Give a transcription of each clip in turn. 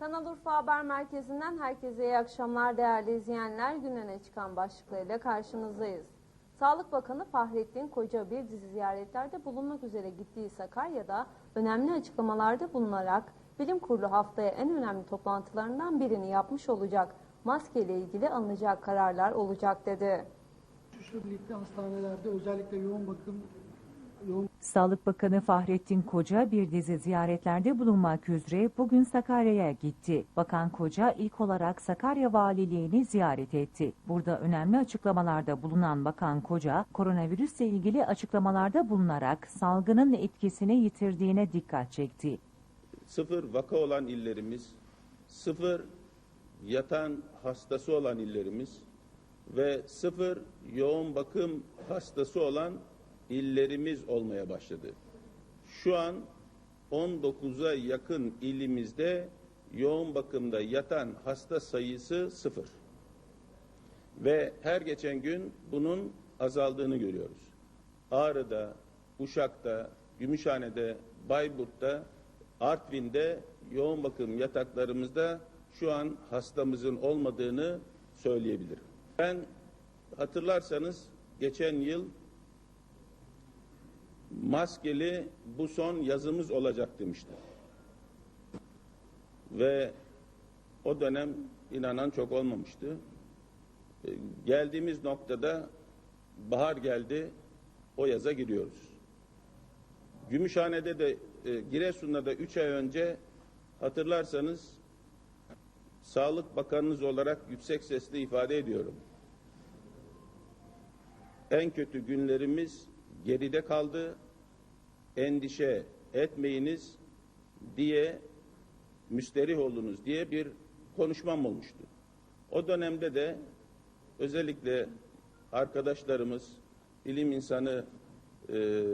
Kanal Urfa Haber Merkezi'nden herkese iyi akşamlar değerli izleyenler. Gün öne çıkan başlıklarıyla karşınızdayız. Sağlık Bakanı Fahrettin Koca bir dizi ziyaretlerde bulunmak üzere gittiği Sakarya'da önemli açıklamalarda bulunarak Bilim Kurulu haftaya en önemli toplantılarından birini yapmış olacak. Maske ile ilgili alınacak kararlar olacak dedi. Şu birlikte hastanelerde özellikle yoğun bakım Sağlık Bakanı Fahrettin Koca bir dizi ziyaretlerde bulunmak üzere bugün Sakarya'ya gitti. Bakan Koca ilk olarak Sakarya Valiliğini ziyaret etti. Burada önemli açıklamalarda bulunan Bakan Koca, koronavirüsle ilgili açıklamalarda bulunarak salgının etkisini yitirdiğine dikkat çekti. sıfır vaka olan illerimiz, sıfır yatan hastası olan illerimiz ve sıfır yoğun bakım hastası olan illerimiz olmaya başladı. Şu an 19'a yakın ilimizde yoğun bakımda yatan hasta sayısı sıfır. Ve her geçen gün bunun azaldığını görüyoruz. Ağrı'da, Uşak'ta, Gümüşhane'de, Bayburt'ta, Artvin'de yoğun bakım yataklarımızda şu an hastamızın olmadığını söyleyebilirim. Ben hatırlarsanız geçen yıl maskeli bu son yazımız olacak demiştim. Ve o dönem inanan çok olmamıştı. E, Geldiğimiz noktada bahar geldi, o yaza giriyoruz. Gümüşhane'de de, e, Giresun'da da 3 ay önce hatırlarsanız Sağlık Bakanınız olarak yüksek sesle ifade ediyorum. En kötü günlerimiz geride kaldı. Endişe etmeyiniz diye müsterih olunuz diye bir konuşmam olmuştu. O dönemde de özellikle arkadaşlarımız, bilim insanı e,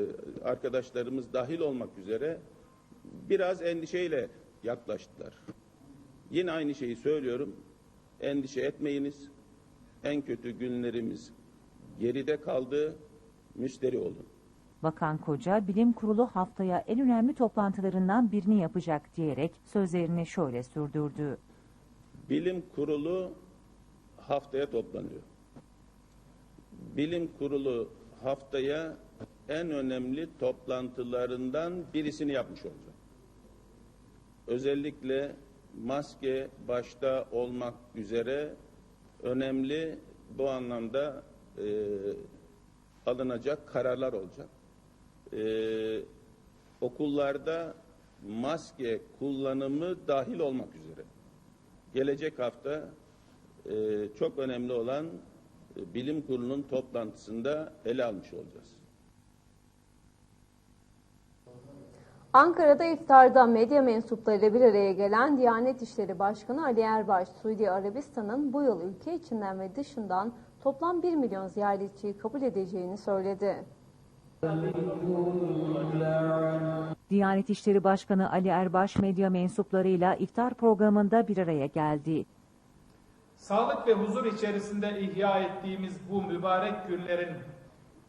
arkadaşlarımız dahil olmak üzere biraz endişeyle yaklaştılar. Yine aynı şeyi söylüyorum. Endişe etmeyiniz. En kötü günlerimiz geride kaldı. Müşteri olun. Bakan Koca, Bilim Kurulu haftaya en önemli toplantılarından birini yapacak diyerek sözlerini şöyle sürdürdü. Bilim kurulu haftaya toplanıyor. Bilim kurulu haftaya en önemli toplantılarından birisini yapmış olacak. Özellikle maske başta olmak üzere önemli bu anlamda e, alınacak kararlar olacak. E, okullarda maske kullanımı dahil olmak üzere gelecek hafta e, çok önemli olan e, bilim kurulunun toplantısında ele almış olacağız. Ankara'da iftarda medya mensuplarıyla bir araya gelen Diyanet İşleri Başkanı Ali Erbaş, Suudi Arabistan'ın bu yıl ülke içinden ve dışından toplam 1 milyon ziyaretçiyi kabul edeceğini söyledi. Diyanet İşleri Başkanı Ali Erbaş medya mensuplarıyla iftar programında bir araya geldi. Sağlık ve huzur içerisinde ihya ettiğimiz bu mübarek günlerin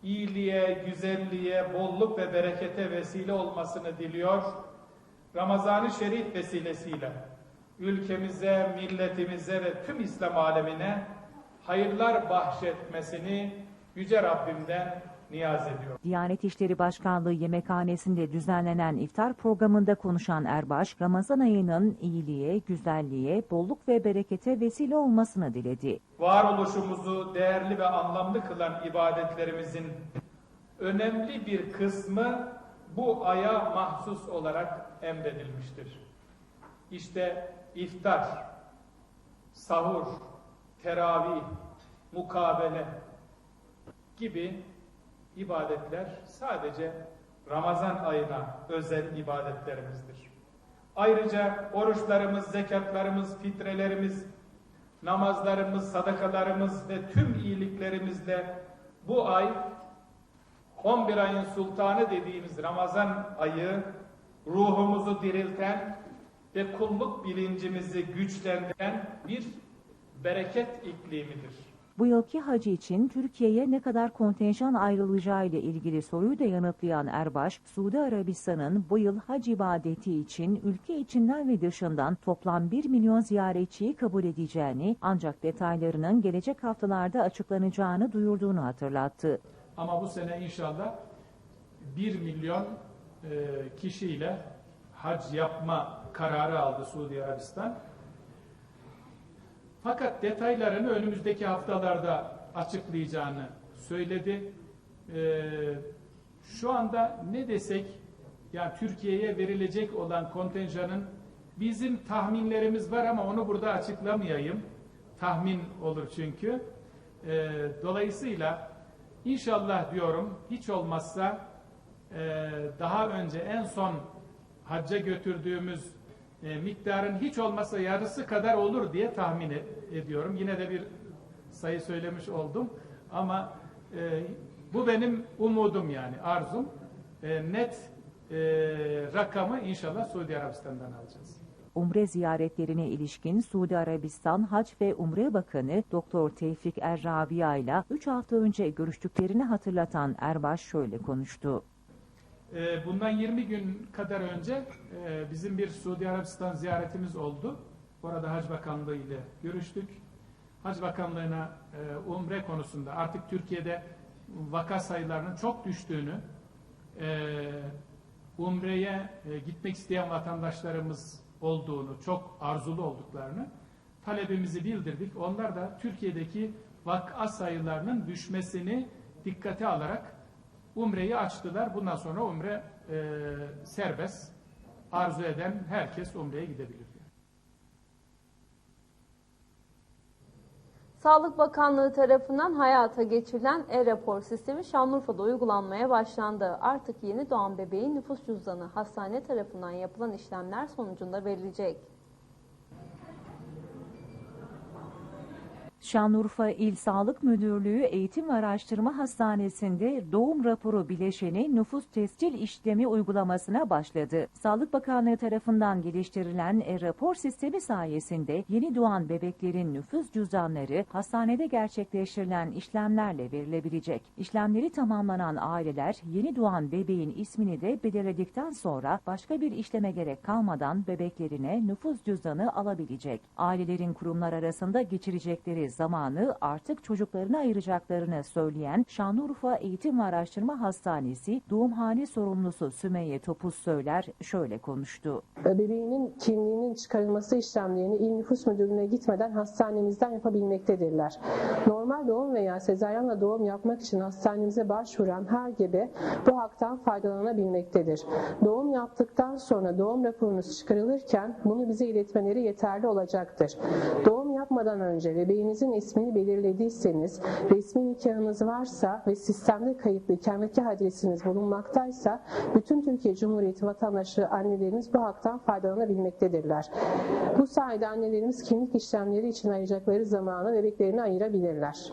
iyiliğe, güzelliğe, bolluk ve berekete vesile olmasını diliyor. Ramazan-ı Şerif vesilesiyle ülkemize, milletimize ve tüm İslam alemine hayırlar bahşetmesini Yüce Rabbimden niyaz ediyor. Diyanet İşleri Başkanlığı yemekhanesinde düzenlenen iftar programında konuşan Erbaş, Ramazan ayının iyiliğe, güzelliğe, bolluk ve berekete vesile olmasını diledi. varoluşumuzu değerli ve anlamlı kılan ibadetlerimizin önemli bir kısmı bu aya mahsus olarak emredilmiştir. İşte iftar, sahur, teravih, mukabele gibi ibadetler sadece Ramazan ayına özel ibadetlerimizdir. Ayrıca oruçlarımız, zekatlarımız, fitrelerimiz, namazlarımız, sadakalarımız ve tüm iyiliklerimizle bu ay 11 ayın sultanı dediğimiz Ramazan ayı ruhumuzu dirilten ve kulluk bilincimizi güçlendiren bir bereket iklimidir. Bu yılki hacı için Türkiye'ye ne kadar kontenjan ayrılacağı ile ilgili soruyu da yanıtlayan Erbaş, Suudi Arabistan'ın bu yıl hac ibadeti için ülke içinden ve dışından toplam 1 milyon ziyaretçiyi kabul edeceğini ancak detaylarının gelecek haftalarda açıklanacağını duyurduğunu hatırlattı. Ama bu sene inşallah 1 milyon e, kişiyle hac yapma kararı aldı Suudi Arabistan. Fakat detaylarını önümüzdeki haftalarda açıklayacağını söyledi. E, şu anda ne desek, yani Türkiye'ye verilecek olan kontenjanın bizim tahminlerimiz var ama onu burada açıklamayayım. Tahmin olur çünkü. E, dolayısıyla İnşallah diyorum hiç olmazsa e, daha önce en son hacca götürdüğümüz e, miktarın hiç olmazsa yarısı kadar olur diye tahmin e- ediyorum. Yine de bir sayı söylemiş oldum ama e, bu benim umudum yani arzum. E, net e, rakamı inşallah Suudi Arabistan'dan alacağız. Umre ziyaretlerine ilişkin Suudi Arabistan Hac ve Umre Bakanı Doktor Tevfik Errabia ile 3 hafta önce görüştüklerini hatırlatan Erbaş şöyle konuştu. Ee, Bundan 20 gün kadar önce e, bizim bir Suudi Arabistan ziyaretimiz oldu. Orada Hac Bakanlığı ile görüştük. Hac Bakanlığı'na e, umre konusunda artık Türkiye'de vaka sayılarının çok düştüğünü, e, umreye gitmek isteyen vatandaşlarımız olduğunu, çok arzulu olduklarını talebimizi bildirdik. Onlar da Türkiye'deki vaka sayılarının düşmesini dikkate alarak Umre'yi açtılar. Bundan sonra Umre e, serbest. Arzu eden herkes Umre'ye gidebilir. Sağlık Bakanlığı tarafından hayata geçirilen e-rapor sistemi Şanlıurfa'da uygulanmaya başlandı. Artık yeni doğan bebeğin nüfus cüzdanı hastane tarafından yapılan işlemler sonucunda verilecek. Şanlıurfa İl Sağlık Müdürlüğü Eğitim Araştırma Hastanesi'nde doğum raporu bileşeni nüfus tescil işlemi uygulamasına başladı. Sağlık Bakanlığı tarafından geliştirilen e-rapor sistemi sayesinde yeni doğan bebeklerin nüfus cüzdanları hastanede gerçekleştirilen işlemlerle verilebilecek. İşlemleri tamamlanan aileler yeni doğan bebeğin ismini de belirledikten sonra başka bir işleme gerek kalmadan bebeklerine nüfus cüzdanı alabilecek. Ailelerin kurumlar arasında geçirecekleri zamanı artık çocuklarına ayıracaklarını söyleyen Şanlıurfa Eğitim ve Araştırma Hastanesi doğumhane sorumlusu Sümeyye Topuz Söyler şöyle konuştu. bebeğinin kimliğinin çıkarılması işlemlerini İl Nüfus Müdürlüğü'ne gitmeden hastanemizden yapabilmektedirler. Normal doğum veya sezaryenle doğum yapmak için hastanemize başvuran her gebe bu haktan faydalanabilmektedir. Doğum yaptıktan sonra doğum raporunuz çıkarılırken bunu bize iletmeleri yeterli olacaktır. Doğum yapmadan önce bebeğinizin ismini belirlediyseniz, resmi nikahınız varsa ve sistemde kayıtlı ikametgah adresiniz bulunmaktaysa bütün Türkiye Cumhuriyeti vatandaşı annelerimiz bu haktan faydalanabilmektedirler. Bu sayede annelerimiz kimlik işlemleri için ayıracakları zamanı bebeklerini ayırabilirler.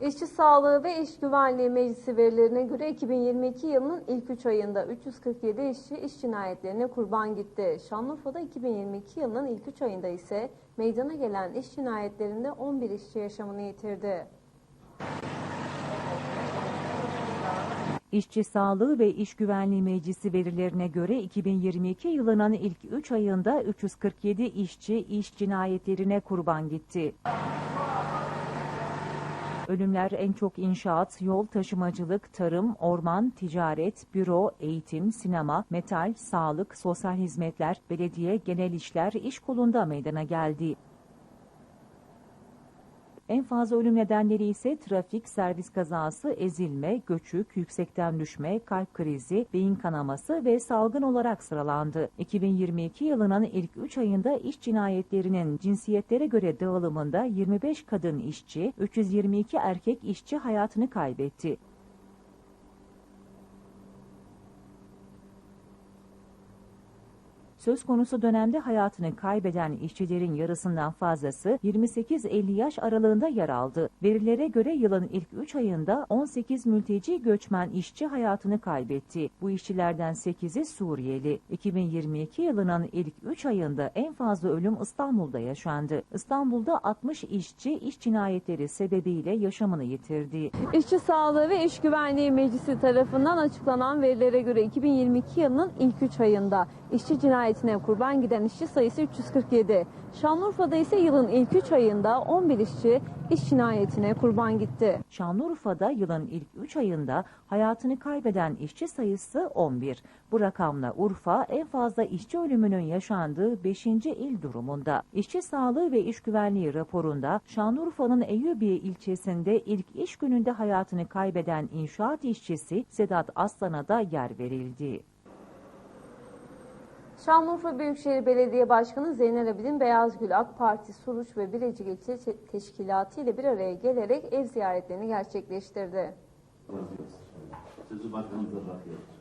İşçi Sağlığı ve İş Güvenliği Meclisi verilerine göre 2022 yılının ilk 3 ayında 347 işçi iş cinayetlerine kurban gitti. Şanlıurfa'da 2022 yılının ilk 3 ayında ise meydana gelen iş cinayetlerinde 11 işçi yaşamını yitirdi. İşçi Sağlığı ve İş Güvenliği Meclisi verilerine göre 2022 yılının ilk 3 ayında 347 işçi iş cinayetlerine kurban gitti. Ölümler en çok inşaat, yol taşımacılık, tarım, orman, ticaret, büro, eğitim, sinema, metal, sağlık, sosyal hizmetler, belediye, genel işler, iş kolunda meydana geldi. En fazla ölüm nedenleri ise trafik, servis kazası, ezilme, göçük, yüksekten düşme, kalp krizi, beyin kanaması ve salgın olarak sıralandı. 2022 yılının ilk 3 ayında iş cinayetlerinin cinsiyetlere göre dağılımında 25 kadın işçi, 322 erkek işçi hayatını kaybetti. Söz konusu dönemde hayatını kaybeden işçilerin yarısından fazlası 28-50 yaş aralığında yer aldı. Verilere göre yılın ilk 3 ayında 18 mülteci göçmen işçi hayatını kaybetti. Bu işçilerden 8'i Suriyeli. 2022 yılının ilk 3 ayında en fazla ölüm İstanbul'da yaşandı. İstanbul'da 60 işçi iş cinayetleri sebebiyle yaşamını yitirdi. İşçi Sağlığı ve İş Güvenliği Meclisi tarafından açıklanan verilere göre 2022 yılının ilk 3 ayında işçi cinayetine kurban giden işçi sayısı 347. Şanlıurfa'da ise yılın ilk 3 ayında 11 işçi iş cinayetine kurban gitti. Şanlıurfa'da yılın ilk 3 ayında hayatını kaybeden işçi sayısı 11. Bu rakamla Urfa en fazla işçi ölümünün yaşandığı 5. il durumunda. İşçi Sağlığı ve İş Güvenliği raporunda Şanlıurfa'nın Eyyubiye ilçesinde ilk iş gününde hayatını kaybeden inşaat işçisi Sedat Aslan'a da yer verildi. Şanlıurfa Büyükşehir Belediye Başkanı Zeynel Abidin Beyazgül AK Parti Suruç ve Birecik İlçe Teşkilatı ile bir araya gelerek ev ziyaretlerini gerçekleştirdi. Sözü başkanımıza bırakıyoruz.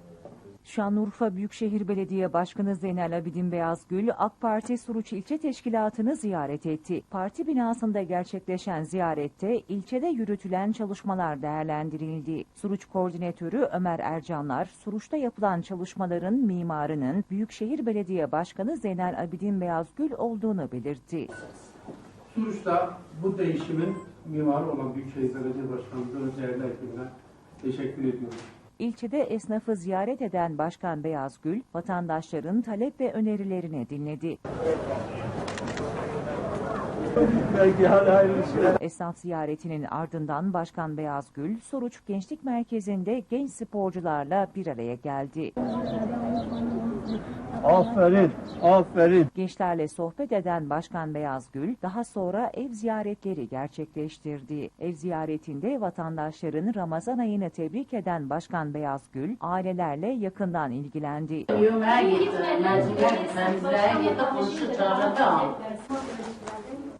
Şanlıurfa Büyükşehir Belediye Başkanı Zeynel Abidin Beyazgül, AK Parti Suruç İlçe Teşkilatı'nı ziyaret etti. Parti binasında gerçekleşen ziyarette ilçede yürütülen çalışmalar değerlendirildi. Suruç Koordinatörü Ömer Ercanlar, Suruç'ta yapılan çalışmaların mimarının Büyükşehir Belediye Başkanı Zeynel Abidin Beyazgül olduğunu belirtti. Suruç'ta bu değişimin mimarı olan Büyükşehir Belediye Başkanımıza ve değerli ekibine teşekkür ediyorum. İlçede esnafı ziyaret eden Başkan Beyazgül, vatandaşların talep ve önerilerini dinledi. Esnaf ziyaretinin ardından Başkan Beyazgül, Soruç Gençlik Merkezi'nde genç sporcularla bir araya geldi. Aferin, aferin. Gençlerle sohbet eden Başkan Beyazgül, daha sonra ev ziyaretleri gerçekleştirdi. Ev ziyaretinde vatandaşların Ramazan ayını tebrik eden Başkan Beyazgül, ailelerle yakından ilgilendi.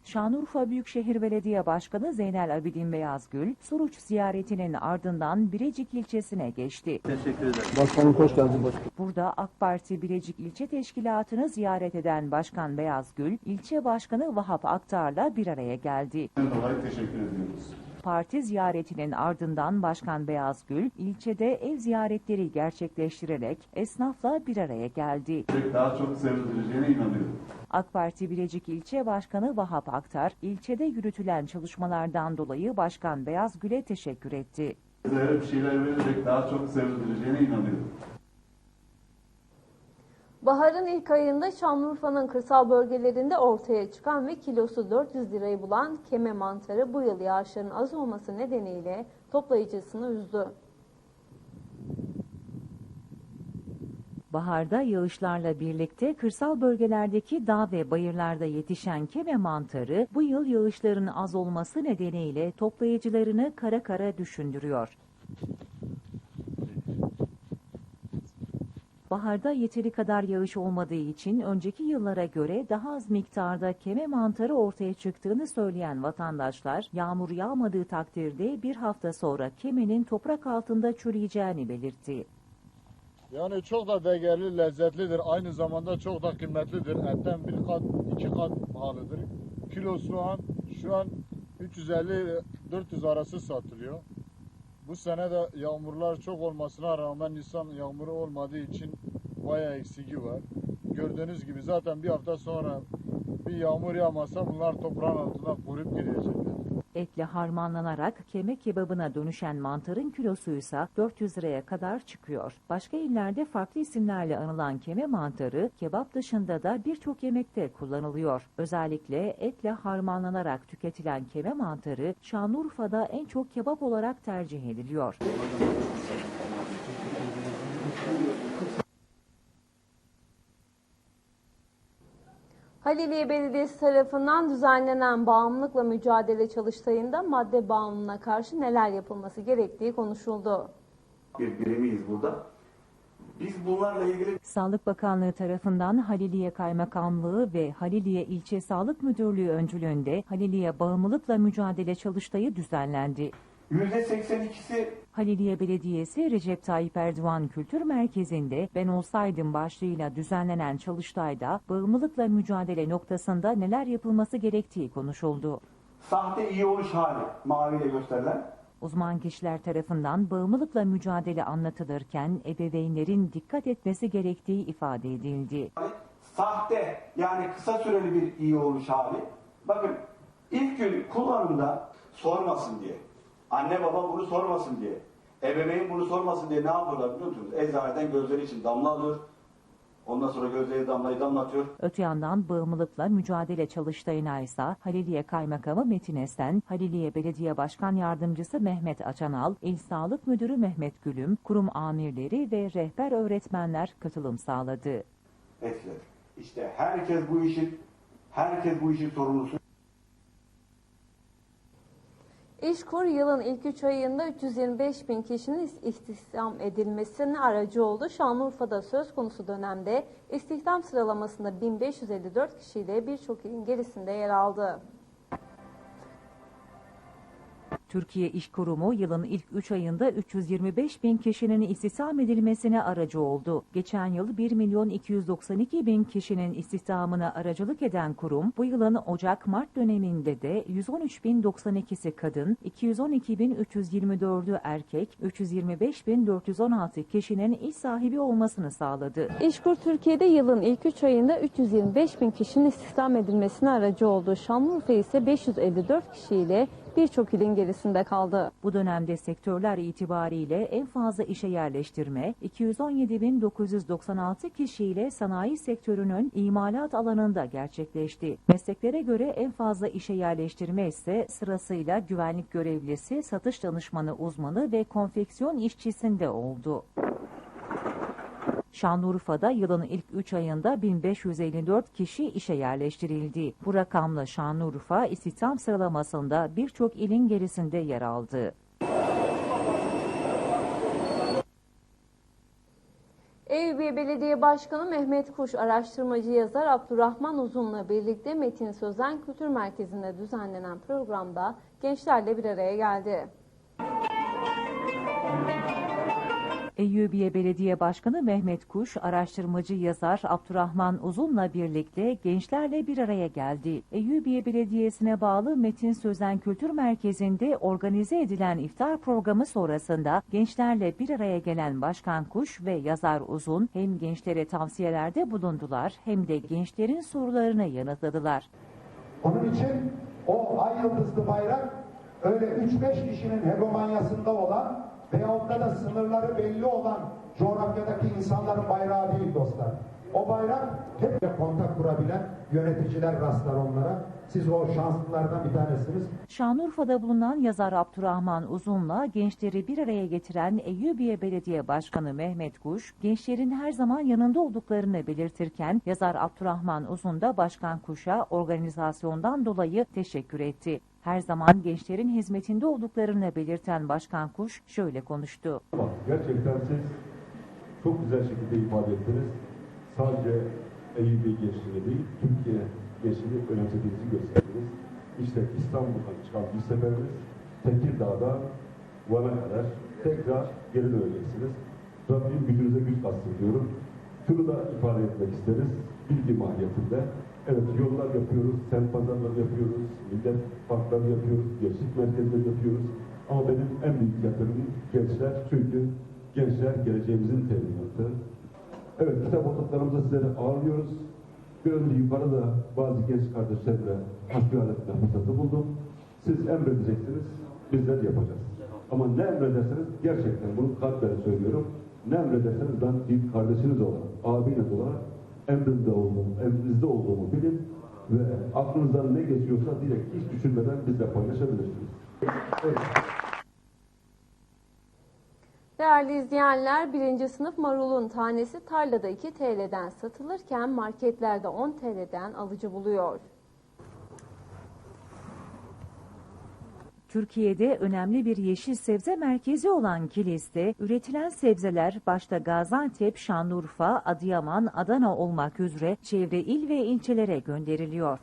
Şanlıurfa Büyükşehir Belediye Başkanı Zeynel Abidin Beyazgül, Suruç ziyaretinin ardından Birecik ilçesine geçti. Teşekkür ederim. Başkanım hoş geldin başkanım. Burada AK Parti Bilecik İlçe Teşkilatı'nı ziyaret eden Başkan Beyazgül, ilçe başkanı Vahap Aktar'la bir araya geldi. Dolayı teşekkür ediyoruz. Parti ziyaretinin ardından Başkan Beyazgül, ilçede ev ziyaretleri gerçekleştirerek esnafla bir araya geldi. Daha çok sevileceğine inanıyorum. AK Parti Bilecik İlçe Başkanı Vahap Aktar, ilçede yürütülen çalışmalardan dolayı Başkan Beyazgül'e teşekkür etti. Size bir şeyler vererek daha çok sevileceğine inanıyorum. Baharın ilk ayında Şanlıurfa'nın kırsal bölgelerinde ortaya çıkan ve kilosu 400 lirayı bulan keme mantarı bu yıl yağışların az olması nedeniyle toplayıcısını üzdü. Baharda yağışlarla birlikte kırsal bölgelerdeki dağ ve bayırlarda yetişen keme mantarı bu yıl yağışların az olması nedeniyle toplayıcılarını kara kara düşündürüyor. Baharda yeteri kadar yağış olmadığı için önceki yıllara göre daha az miktarda keme mantarı ortaya çıktığını söyleyen vatandaşlar, yağmur yağmadığı takdirde bir hafta sonra kemenin toprak altında çürüyeceğini belirtti. Yani çok da değerli, lezzetlidir. Aynı zamanda çok da kıymetlidir. Etten bir kat, iki kat pahalıdır. Kilosu an şu an 350-400 arası satılıyor. Bu sene de yağmurlar çok olmasına rağmen Nisan yağmuru olmadığı için bayağı eksiki var. Gördüğünüz gibi zaten bir hafta sonra bir yağmur yağmasa bunlar toprağın altına kuruyup gidecekler. Etle harmanlanarak keme kebabına dönüşen mantarın kilosuysa 400 liraya kadar çıkıyor. Başka illerde farklı isimlerle anılan keme mantarı kebap dışında da birçok yemekte kullanılıyor. Özellikle etle harmanlanarak tüketilen keme mantarı Şanlıurfa'da en çok kebap olarak tercih ediliyor. Haliliye Belediyesi tarafından düzenlenen bağımlılıkla mücadele çalıştayında madde bağımlılığına karşı neler yapılması gerektiği konuşuldu. Bir birimiyiz burada. Biz bunlarla ilgili Sağlık Bakanlığı tarafından Haliliye Kaymakamlığı ve Haliliye İlçe Sağlık Müdürlüğü öncülüğünde Haliliye Bağımlılıkla Mücadele Çalıştayı düzenlendi. %82'si Haliliye Belediyesi Recep Tayyip Erdoğan Kültür Merkezi'nde Ben Olsaydım başlığıyla düzenlenen çalıştayda bağımlılıkla mücadele noktasında neler yapılması gerektiği konuşuldu. sahte iyi oluş hali maviyle gösterilen Uzman kişiler tarafından bağımlılıkla mücadele anlatılırken ebeveynlerin dikkat etmesi gerektiği ifade edildi. sahte yani kısa süreli bir iyi oluş hali. Bakın ilk gün kullanımda sormasın diye, anne baba bunu sormasın diye, ebeveyn bunu sormasın diye ne yapıyorlar biliyor musunuz? Eczaneden gözleri için damla alıyor. Ondan sonra gözleri damlayı damlatıyor. Öte yandan bağımlılıkla mücadele çalıştayına ise Haliliye Kaymakamı Metin Esen, Haliliye Belediye Başkan Yardımcısı Mehmet Açanal, İl Sağlık Müdürü Mehmet Gülüm, kurum amirleri ve rehber öğretmenler katılım sağladı. Etkiler. İşte herkes bu işin herkes bu işin sorumlusu. İşkur yılın ilk 3 ayında 325 bin kişinin istihdam edilmesinin aracı oldu. Şanlıurfa'da söz konusu dönemde istihdam sıralamasında 1554 kişiyle birçok ilin gerisinde yer aldı. Türkiye İş Kurumu yılın ilk 3 ayında 325 bin kişinin istihdam edilmesine aracı oldu. Geçen yıl 1 milyon 292 bin kişinin istihdamına aracılık eden kurum, bu yılın Ocak-Mart döneminde de 113 bin 92'si kadın, 212 bin 324'ü erkek, 325 bin 416 kişinin iş sahibi olmasını sağladı. İşkur Türkiye'de yılın ilk 3 ayında 325 bin kişinin istihdam edilmesine aracı oldu. Şanlıurfa ise 554 kişiyle birçok ilin gerisinde kaldı. Bu dönemde sektörler itibariyle en fazla işe yerleştirme 217.996 kişiyle sanayi sektörünün imalat alanında gerçekleşti. Mesleklere göre en fazla işe yerleştirme ise sırasıyla güvenlik görevlisi, satış danışmanı uzmanı ve konfeksiyon işçisinde oldu. Şanlıurfa'da yılın ilk 3 ayında 1554 kişi işe yerleştirildi. Bu rakamla Şanlıurfa istihdam sıralamasında birçok ilin gerisinde yer aldı. Eyüpiye Belediye Başkanı Mehmet Kuş, araştırmacı yazar Abdurrahman Uzun'la birlikte Metin Sözen Kültür Merkezi'nde düzenlenen programda gençlerle bir araya geldi. Eyyubiye Belediye Başkanı Mehmet Kuş, araştırmacı yazar Abdurrahman Uzun'la birlikte gençlerle bir araya geldi. Eyyubiye Belediyesi'ne bağlı Metin Sözen Kültür Merkezi'nde organize edilen iftar programı sonrasında gençlerle bir araya gelen Başkan Kuş ve yazar Uzun hem gençlere tavsiyelerde bulundular hem de gençlerin sorularını yanıtladılar. Onun için o ay yıldızlı bayrak öyle 3-5 kişinin hegemonyasında olan veyahut da sınırları belli olan coğrafyadaki insanların bayrağı değil dostlar. O bayrak hep de kontak kurabilen yöneticiler rastlar onlara. Siz o şanslılardan bir tanesiniz. Şanlıurfa'da bulunan yazar Abdurrahman Uzun'la gençleri bir araya getiren Eyyubiye Belediye Başkanı Mehmet Kuş, gençlerin her zaman yanında olduklarını belirtirken yazar Abdurrahman Uzun da Başkan Kuş'a organizasyondan dolayı teşekkür etti. Her zaman gençlerin hizmetinde olduklarını belirten Başkan Kuş şöyle konuştu. Gerçekten siz çok güzel şekilde ifade ettiniz. Sadece Eyyubi gençliğini değil, Türkiye gençliğini önemsediğinizi gösterdiniz. İşte İstanbul'dan çıkan bir seferiniz Tekirdağ'da Van'a kadar tekrar geri döneceksiniz. Rabbim gücünüze güç katsın diyorum. Şunu da ifade etmek isteriz. Bilgi mahiyetinde. Evet yollar yapıyoruz, semt pazarları yapıyoruz, millet parkları yapıyoruz, gençlik merkezleri yapıyoruz. Ama benim en büyük yatırımım gençler. Çünkü gençler geleceğimizin teminatı. Evet kitap okutlarımızda sizleri ağırlıyoruz. Bir önce yukarıda bazı genç kardeşlerle hasbihal etme fırsatı buldum. Siz emredeceksiniz, bizler yapacağız. Ama ne emrederseniz gerçekten bunu kalben söylüyorum. Ne emrederseniz ben bir kardeşiniz olarak, abiniz olarak emrinde olduğumu, emrinizde olduğumu bilin ve aklınızdan ne geçiyorsa direkt hiç düşünmeden bizle paylaşabilirsiniz. Evet. Değerli izleyenler, birinci sınıf marulun tanesi tarlada 2 TL'den satılırken marketlerde 10 TL'den alıcı buluyor. Türkiye'de önemli bir yeşil sebze merkezi olan Kilis'te üretilen sebzeler başta Gaziantep, Şanlıurfa, Adıyaman, Adana olmak üzere çevre il ve ilçelere gönderiliyor.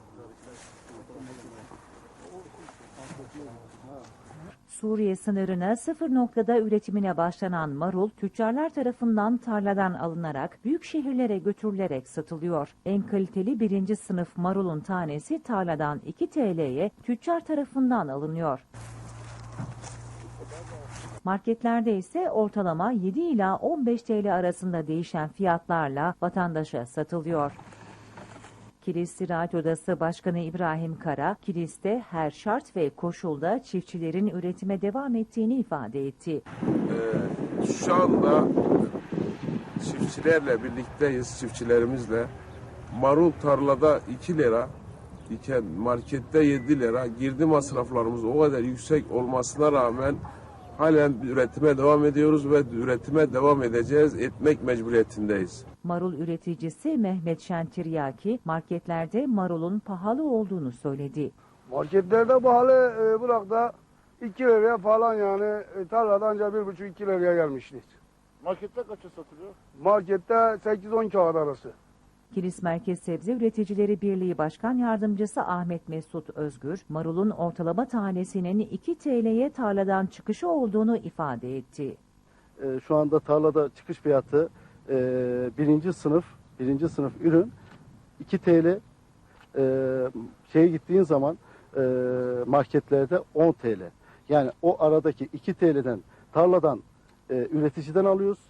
Suriye sınırına sıfır noktada üretimine başlanan marul, tüccarlar tarafından tarladan alınarak büyük şehirlere götürülerek satılıyor. En kaliteli birinci sınıf marulun tanesi tarladan 2 TL'ye tüccar tarafından alınıyor. Marketlerde ise ortalama 7 ila 15 TL arasında değişen fiyatlarla vatandaşa satılıyor. Kilis Ziraat Odası Başkanı İbrahim Kara, Kilis'te her şart ve koşulda çiftçilerin üretime devam ettiğini ifade etti. Ee, şu anda çiftçilerle birlikteyiz, çiftçilerimizle. Marul tarlada 2 lira, iken markette 7 lira. Girdi masraflarımız o kadar yüksek olmasına rağmen halen üretime devam ediyoruz ve üretime devam edeceğiz, etmek mecburiyetindeyiz. Marul üreticisi Mehmet Şentiryaki, marketlerde marulun pahalı olduğunu söyledi. Marketlerde pahalı e, bırakta 2 liraya falan yani e, tarlada ancak 1,5-2 liraya gelmiştir. Markette kaça satılıyor? Markette 8-10 kağıt arası. Kilis Merkez Sebze Üreticileri Birliği Başkan Yardımcısı Ahmet Mesut Özgür, marulun ortalama tanesinin 2 TL'ye tarladan çıkışı olduğunu ifade etti. E, şu anda tarlada çıkış fiyatı e, birinci sınıf birinci sınıf ürün 2 TL e, şeye gittiğin zaman e, marketlerde 10 TL. Yani o aradaki 2 TL'den tarladan e, üreticiden alıyoruz.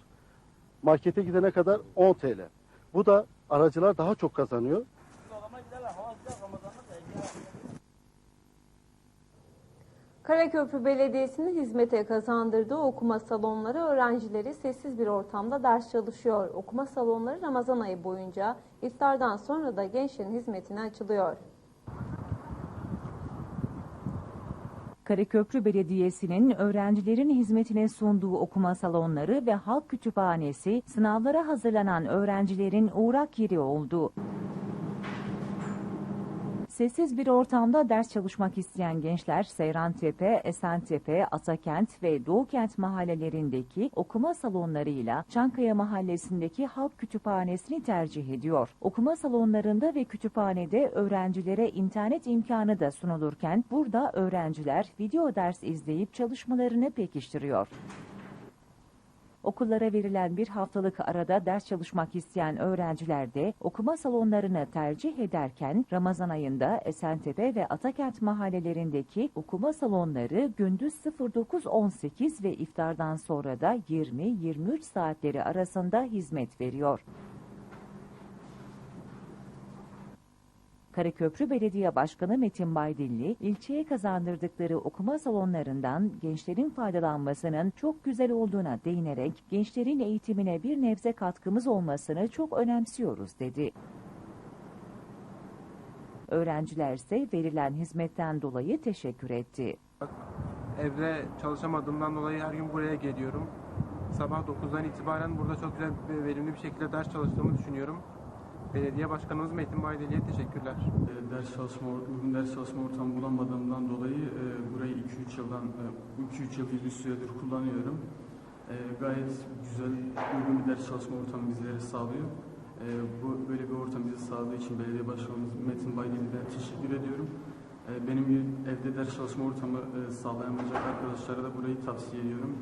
Markete gidene kadar 10 TL. Bu da aracılar daha çok kazanıyor. Karaköprü Belediyesi'nin hizmete kazandırdığı okuma salonları öğrencileri sessiz bir ortamda ders çalışıyor. Okuma salonları Ramazan ayı boyunca iftardan sonra da gençlerin hizmetine açılıyor. Karaköprü Belediyesi'nin öğrencilerin hizmetine sunduğu okuma salonları ve halk kütüphanesi sınavlara hazırlanan öğrencilerin uğrak yeri oldu. Sessiz bir ortamda ders çalışmak isteyen gençler Seyrantepe, Esentepe, Atakent ve Doğukent mahallelerindeki okuma salonlarıyla Çankaya mahallesindeki halk kütüphanesini tercih ediyor. Okuma salonlarında ve kütüphanede öğrencilere internet imkanı da sunulurken burada öğrenciler video ders izleyip çalışmalarını pekiştiriyor. Okullara verilen bir haftalık arada ders çalışmak isteyen öğrenciler de okuma salonlarını tercih ederken Ramazan ayında Esentepe ve Atakent mahallelerindeki okuma salonları gündüz 09.18 ve iftardan sonra da 20-23 saatleri arasında hizmet veriyor. Karaköprü Belediye Başkanı Metin Baydilli, ilçeye kazandırdıkları okuma salonlarından gençlerin faydalanmasının çok güzel olduğuna değinerek gençlerin eğitimine bir nebze katkımız olmasını çok önemsiyoruz dedi. Öğrenciler ise verilen hizmetten dolayı teşekkür etti. Evde çalışamadığımdan dolayı her gün buraya geliyorum. Sabah 9'dan itibaren burada çok güzel ve verimli bir şekilde ders çalıştığımı düşünüyorum. Belediye Başkanımız Metin Baydeli'ye teşekkürler. E, ders çalışma, uygun ders çalışma ortamı bulamadığımdan dolayı e, burayı 2-3 yıldan, 2-3 yıl gibi bir süredir kullanıyorum. E, gayet güzel, uygun bir ders çalışma ortamı bizlere sağlıyor. E, bu böyle bir ortam bize sağladığı için Belediye Başkanımız Metin Baydeli'ye teşekkür ediyorum. E, benim evde ders çalışma ortamı e, sağlayamayacak arkadaşlara da burayı tavsiye ediyorum.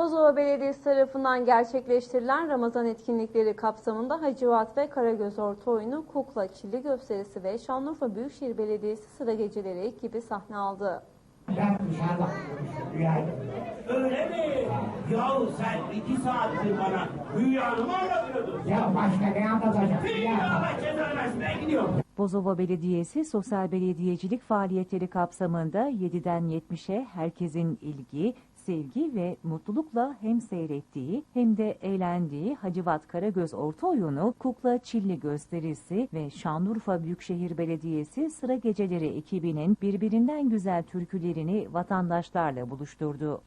Bozova Belediyesi tarafından gerçekleştirilen Ramazan etkinlikleri kapsamında Hacivat ve Karagöz Orta Oyunu, Kukla, Çilli Gösterisi ve Şanlıurfa Büyükşehir Belediyesi Sıra Geceleri ekibi sahne aldı. Öyle mi? Yahu sen iki saattir bana rüyanı mı anlatıyordun? Ya başka ne anlatacağım? Ya Allah cezanı versin ben gidiyorum. Bozova Belediyesi sosyal belediyecilik faaliyetleri kapsamında 7'den 70'e herkesin ilgi, sevgi ve mutlulukla hem seyrettiği hem de eğlendiği Hacivat Karagöz Orta Oyunu, Kukla Çilli Gösterisi ve Şanlıurfa Büyükşehir Belediyesi Sıra Geceleri ekibinin birbirinden güzel türkülerini vatandaşlarla buluşturdu.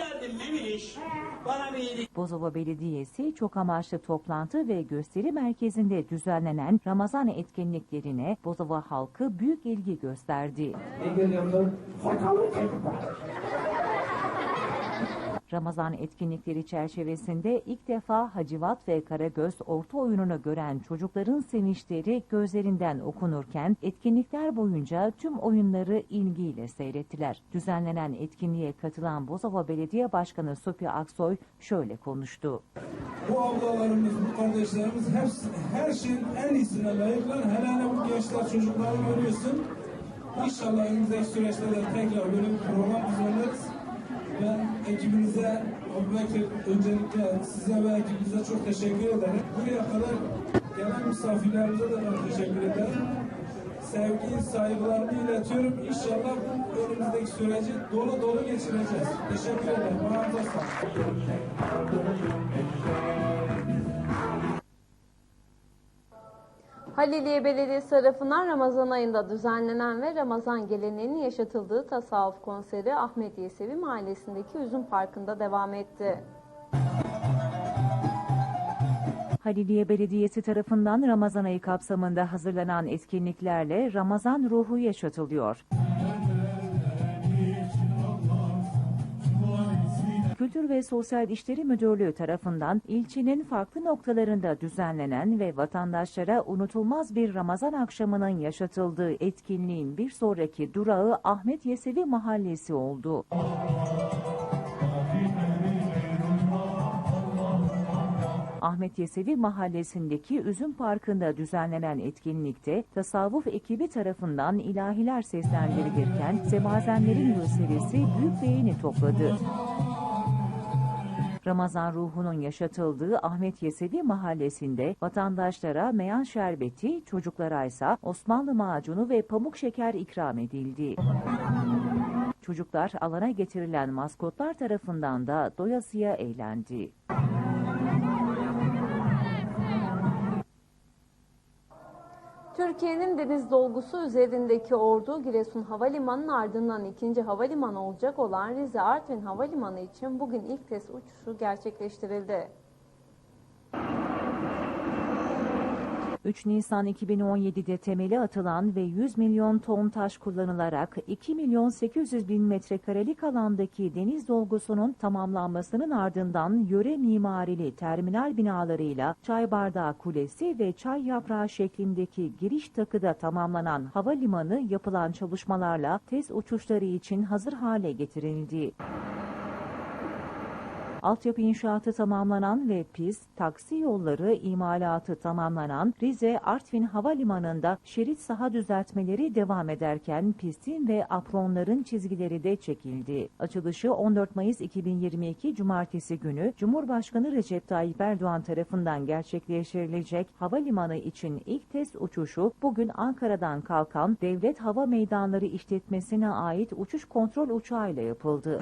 Bozova Belediyesi çok amaçlı toplantı ve gösteri merkezinde düzenlenen Ramazan etkinliklerine Bozova halkı büyük ilgi gösterdi. Ramazan etkinlikleri çerçevesinde ilk defa Hacivat ve Karagöz orta oyununu gören çocukların sevinçleri gözlerinden okunurken etkinlikler boyunca tüm oyunları ilgiyle seyrettiler. Düzenlenen etkinliğe katılan Bozova Belediye Başkanı Sopi Aksoy şöyle konuştu. Bu ablalarımız, bu kardeşlerimiz hepsi, her şeyin en iyisine layıklar. Hele bu gençler, çocukları görüyorsun. İnşallah önümüzdeki süreçte de tekrar böyle bir program düzenleriz. Ben ekibinize, Abubekir öncelikle size ve ekibinize çok teşekkür ederim. Buraya kadar gelen misafirlerimize de ben teşekkür ederim. Sevgi, saygılarımı iletiyorum. İnşallah bu önümüzdeki süreci dolu dolu geçireceğiz. Teşekkür ederim. Ayağınıza Haliliye Belediyesi tarafından Ramazan ayında düzenlenen ve Ramazan geleneğinin yaşatıldığı tasavvuf konseri Ahmet Yesevi Mahallesi'ndeki Üzüm Parkı'nda devam etti. Haliliye Belediyesi tarafından Ramazan ayı kapsamında hazırlanan etkinliklerle Ramazan ruhu yaşatılıyor. Kültür ve Sosyal İşleri Müdürlüğü tarafından ilçenin farklı noktalarında düzenlenen ve vatandaşlara unutulmaz bir Ramazan akşamının yaşatıldığı etkinliğin bir sonraki durağı Ahmet Yesevi Mahallesi oldu. Ahmet Yesevi Mahallesi'ndeki Üzüm Parkı'nda düzenlenen etkinlikte tasavvuf ekibi tarafından ilahiler seslendirilirken semazenlerin gösterisi büyük beğeni topladı. Ramazan ruhunun yaşatıldığı Ahmet Yesevi Mahallesi'nde vatandaşlara meyan şerbeti, çocuklara ise Osmanlı macunu ve pamuk şeker ikram edildi. Çocuklar alana getirilen maskotlar tarafından da doyasıya eğlendi. Türkiye'nin deniz dolgusu üzerindeki ordu Giresun Havalimanı'nın ardından ikinci havalimanı olacak olan Rize Artvin Havalimanı için bugün ilk test uçuşu gerçekleştirildi. 3 Nisan 2017'de temeli atılan ve 100 milyon ton taş kullanılarak 2 milyon 800 bin metrekarelik alandaki deniz dolgusunun tamamlanmasının ardından yöre mimarili terminal binalarıyla Çay Bardağı Kulesi ve Çay Yaprağı şeklindeki giriş takıda tamamlanan havalimanı yapılan çalışmalarla test uçuşları için hazır hale getirildi. Altyapı inşaatı tamamlanan ve pist, taksi yolları imalatı tamamlanan Rize Artvin Havalimanı'nda şerit saha düzeltmeleri devam ederken pistin ve apronların çizgileri de çekildi. Açılışı 14 Mayıs 2022 Cumartesi günü Cumhurbaşkanı Recep Tayyip Erdoğan tarafından gerçekleştirilecek havalimanı için ilk test uçuşu bugün Ankara'dan kalkan Devlet Hava Meydanları İşletmesi'ne ait uçuş kontrol uçağıyla yapıldı.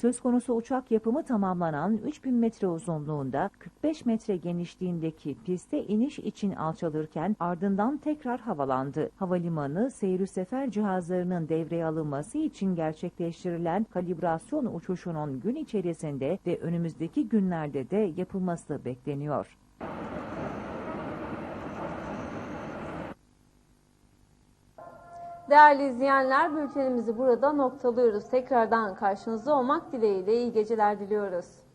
Söz konusu uçak yapımı tamamlanan 3000 metre uzunluğunda 45 metre genişliğindeki piste iniş için alçalırken ardından tekrar havalandı. Havalimanı seyir sefer cihazlarının devreye alınması için gerçekleştirilen kalibrasyon uçuşunun gün içerisinde ve önümüzdeki günlerde de yapılması bekleniyor. Değerli izleyenler bültenimizi burada noktalıyoruz. Tekrardan karşınızda olmak dileğiyle iyi geceler diliyoruz.